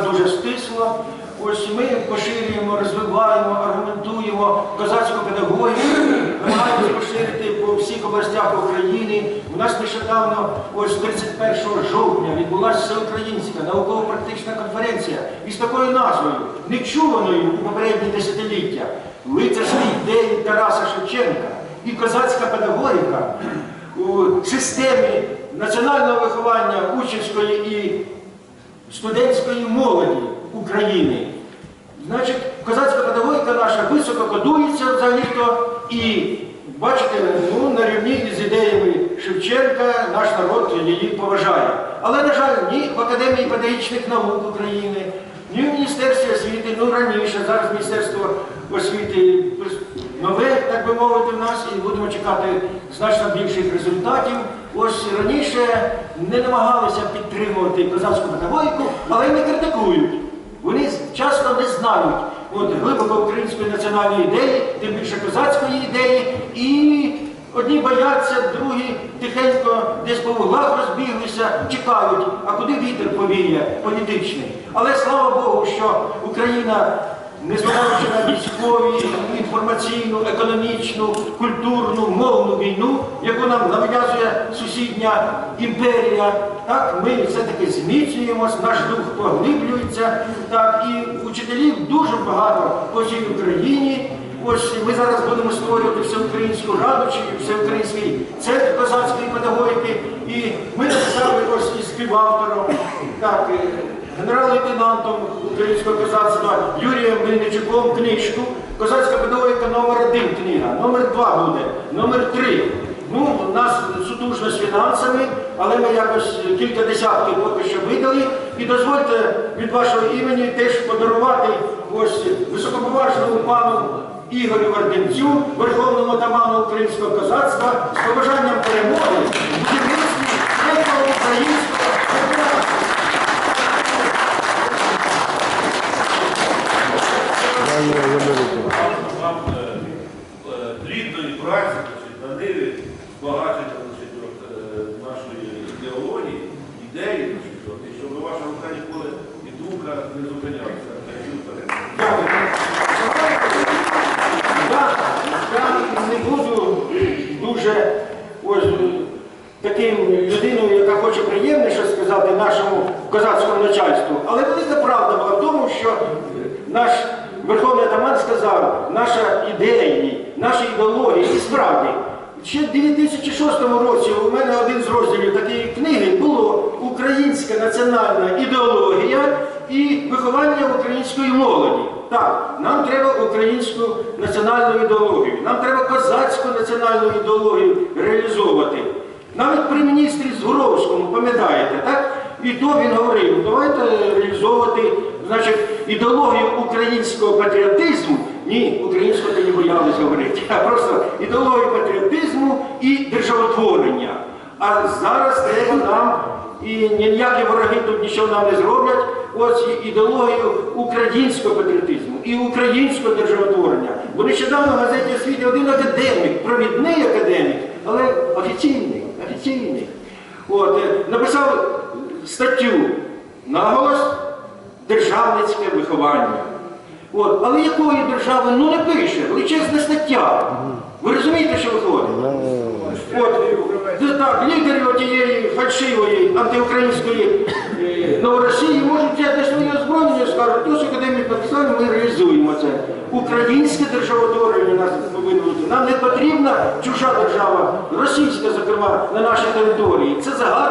нас дуже стисло. Ось ми поширюємо, розвиваємо, аргументуємо козацьку педагогіку, намагаємося поширити по всіх областях України. У нас нещодавно, ось 31 жовтня, відбулася всеукраїнська науково-практична конференція із такою назвою, нечуваною у попередні десятиліття. Лицарські ідеї Тараса Шевченка і козацька педагогіка у системі національного виховання учнівської і студентської молоді України. Значить, козацька педагогіка наша високо кодується взагалі-то і, бачите, ну, на рівні з ідеями Шевченка наш народ її поважає. Але, на жаль, ні в Академії педагогічних наук України, ні в Міністерстві освіти, ну раніше, зараз Міністерство освіти нове, так би мовити, в нас, і будемо чекати значно більших результатів. Ось раніше не намагалися підтримувати козацьку педагогіку, але й не критикують. Вони часто не знають от, глибоко української національної ідеї, тим більше козацької ідеї, і одні бояться, другі тихенько десь по вуглах розбіглися, чекають, а куди вітер повіє політичний. Але слава Богу, що Україна незважаючи на військові, інформаційну, економічну, культурну, мовну війну, яку нам нав'язує сусідня імперія, так, ми все-таки зміцнюємось, наш дух поглиблюється, так, і учителів дуже багато по всій Україні. Ось ми зараз будемо створювати всеукраїнську раду чи всеукраїнський центр козацької педагогіки. І ми написали ось із співавтором, так, генерал-лейтенантом українського козацтва Юрієм Мельничуком книжку. Козацька педагогіка номер один книга, номер два буде, номер три. Ну, у нас сутужно з фінансами, але ми якось кілька десятків поки що видали. І дозвольте від вашого імені теж подарувати ось високоповажному пану Ігорю Варденцю, верховному атаману українського козацтва, з побажанням перемоги в українського праці значить, на ниві збагачення е, нашої ідеології, ідеї, значить, щоб ваша рука ніколи і думка не зупинялася. Не буду дуже ось, таким людиною, яка хоче приємне щось сказати нашому козацькому начальству. Але велика правда була в тому, що наш Верховний Атаман сказав, наша ідея, наші ідеології, і справді. Ще в 2006 році у мене один з розділів такої книги було Українська національна ідеологія і виховання української молоді. Так, нам треба українську національну ідеологію, нам треба козацьку національну ідеологію реалізовувати. Навіть при міністрі Згуровському, пам'ятаєте, так? І то він говорив, «Ну, давайте реалізовувати значить, ідеологію українського патріотизму. Ні, українського то не боялись говорити, а просто ідеологію патріотизму і державотворення. А зараз треба нам, і ніякі вороги тут нічого нам не зроблять, ось ідеологію українського патріотизму і українського державотворення. Бо нещодавно в газеті освіті один академік, провідний академік, але офіційний, офіційний. От, е, написав статтю наголос державницьке виховання. От, але якої держави ну не пише, величезна стаття. Ви розумієте, що виходить? От, так, лідери отієї фальшивої антиукраїнської е, Новоросії можуть взяти своє озброєння і скажуть, ось академік написав, ми реалізуємо це. Українське державотворення нас повинно бути. Нам не потрібна чужа держава, російська, зокрема, на нашій території. Це загарбник.